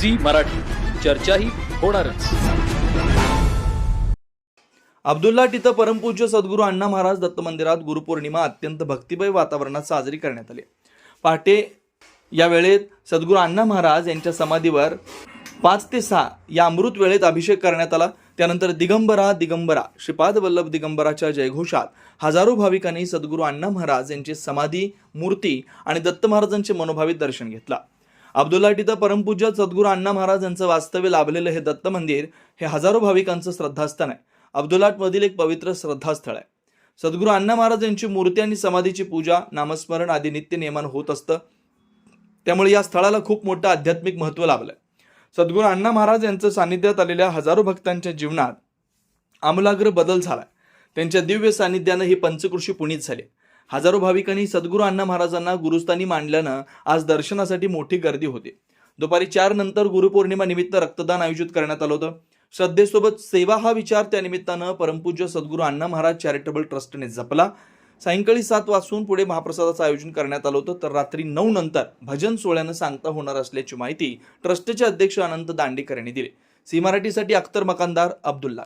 Zee Marathi. चर्चाही होणारच. अब्दुल्ला तिथं परमपूज्य सद्गुरू अण्णा महाराज दत्त मंदिरात गुरुपौर्णिमा अत्यंत भक्तिमय वातावरणात साजरी करण्यात आली. पहाटे या वेळेत सद्गुरू अण्णा महाराज यांच्या समाधीवर पाच ते सहा या अमृत वेळेत अभिषेक करण्यात आला. त्यानंतर दिगंबरा दिगंबरा श्रीपाद वल्लभ दिगंबराच्या जयघोषात हजारो भाविकांनी सद्गुरू अण्णा महाराज यांची समाधी मूर्ती आणि दत्त महाराजांचे मनोभावित दर्शन घेतला. अब्दुल्ला इथं परमपूज्य सद्गुरू अण्णा महाराज यांचं वास्तव्य लाभलेलं हे दत्त मंदिर हे हजारो भाविकांचं श्रद्धास्थान आहे. अब्दुलाटमधील एक पवित्र श्रद्धास्थळ आहे. सद्गुरू अण्णा महाराज यांची मूर्ती आणि समाधीची पूजा नामस्मरण आदी नित्य नियमान होत असतं. त्यामुळे या स्थळाला खूप मोठं आध्यात्मिक महत्त्व आहे सद्गुरू अण्णा महाराज यांचं सानिध्यात आलेल्या हजारो भक्तांच्या जीवनात आमूलाग्र बदल झालाय. त्यांच्या दिव्य सानिध्यानं ही पंचकृषी पुणित झाली हजारो भाविकांनी सद्गुरू अण्णा महाराजांना गुरुस्थानी मांडल्यानं आज दर्शनासाठी मोठी गर्दी होती. दुपारी चार नंतर गुरुपौर्णिमा निमित्त रक्तदान आयोजित करण्यात आलं होतं. श्रद्धेसोबत सेवा हा विचार त्या निमित्तानं परमपूज्य सद्गुरू अण्णा महाराज चॅरिटेबल ट्रस्टने जपला. सायंकाळी सात वाजून पुढे महाप्रसादाचं आयोजन करण्यात आलं होतं. तर रात्री नऊ नंतर भजन सोहळ्यानं सांगता होणार असल्याची माहिती ट्रस्टचे अध्यक्ष अनंत दांडेकर यांनी दिली. सी मराठीसाठी अख्तर मकानदार अब्दुल्ला.